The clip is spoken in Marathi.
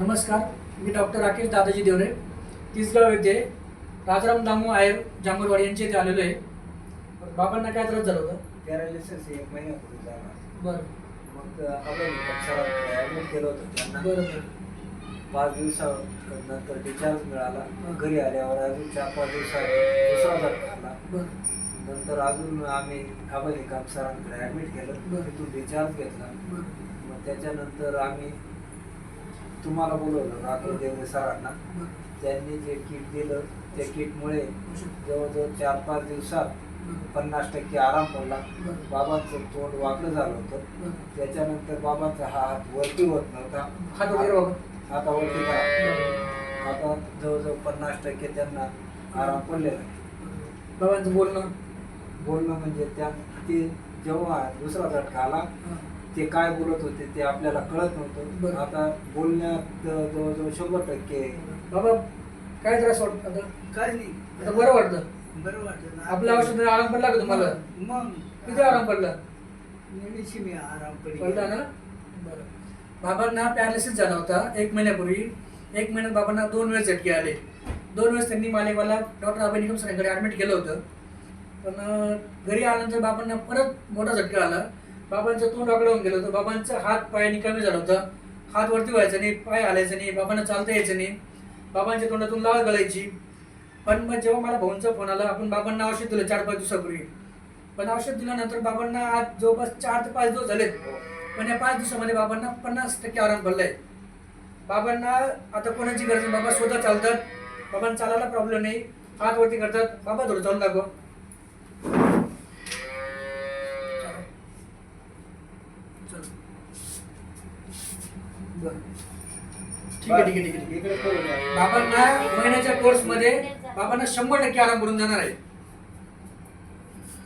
नमस्कार मी डॉक्टर राकेश दादाजी देवरे. तिसगाव येथे राजाराम दामू आयर जांभूरवाडी यांच्या इथे आलेलो आहे. बाबांना काय त्रास झाला होता? पॅरालिसिस एक महिन्यापूर्वी झाला. बरं. मग आपण ॲडमिट केलं होतं त्यांना. बरं बरं. पाच दिवसानंतर डिस्चार्ज मिळाला. घरी आल्यावर अजून चार पाच दिवसात दुसरा झटका आला बरं. नंतर अजून आम्ही आबाई काम सरांकडे ॲडमिट केलं. बरं. तिथून डिस्चार्ज घेतला. बरं. मग त्याच्यानंतर आम्ही तुम्हाला बोलवलं राघव देवरे सरांना त्यांनी जे किट दिलं त्या किटमुळे. जवळजवळ चार पाच दिवसात. पन्नास टक्के आराम पडला. बाबांचं तोंड वाकडं झालं होतं. त्याच्यानंतर बाबांचा हा हात वरती होत नव्हता हात वगैरे आता वरती. आता जवळजवळ पन्नास टक्के त्यांना आराम पडलेला बाबांचं बोलणं बोलणं म्हणजे त्या ते जेव्हा दुसरा झटका आला. ते काय बोलत होते ते आपल्याला कळत नव्हतं. बरं. आता बोलण्यात जवळजवळ शंभर टक्के बाबा काय त्रास वाटत आता काय नाही. आता बरं वाटतं बरं वाटतं. ना. आपल्या औषधाने आराम पडला का तुम्हाला? मग. किती आराम पडला? नेहमीची मी आराम पडली ना? बरं. बाबांना पॅरालिसिस झाला होता एक महिन्यापूर्वी. एक महिन्यात बाबांना दोन वेळेस झटके आले. दोन वेळेस त्यांनी मालेगावला डॉक्टर अभय निकम सरांकडे ॲडमिट केलं होतं. पण अं, घरी आल्यानंतर बाबांना परत मोठा झटका आला. बाबांचं तोंड वाकडं होऊन गेलं होतं. बाबांचा हात पायाने कमी झाला होता. हात वरती व्हायचा नाही पाय हालायचं नाही बाबांना चालता यायचं नाही. बाबांच्या तोंडातून लाळ गळायची. पण मग जेव्हा मला भाऊंचा फोन आला आपण बाबांना औषध दिलं चार पाच दिवसापूर्वी. पण औषध दिल्यानंतर बाबांना आज जवळपास चार ते पाच दिवस झालेत. पण या पाच दिवसामध्ये बाबांना पन्नास टक्के आराम पडलाय बाबांना आता कोणाची गरज नाही. बाबा स्वतः चालतात. बाबांना चालायला प्रॉब्लेम नाही. हात वरती करतात. बाबा थोडं चालू दाखव. ठीक आहे ठीक आहे ठीक आहे. बाबांना महिन्याच्या कोर्समध्ये बाबांना शंभर टक्के आराम पडून जाणार आहे.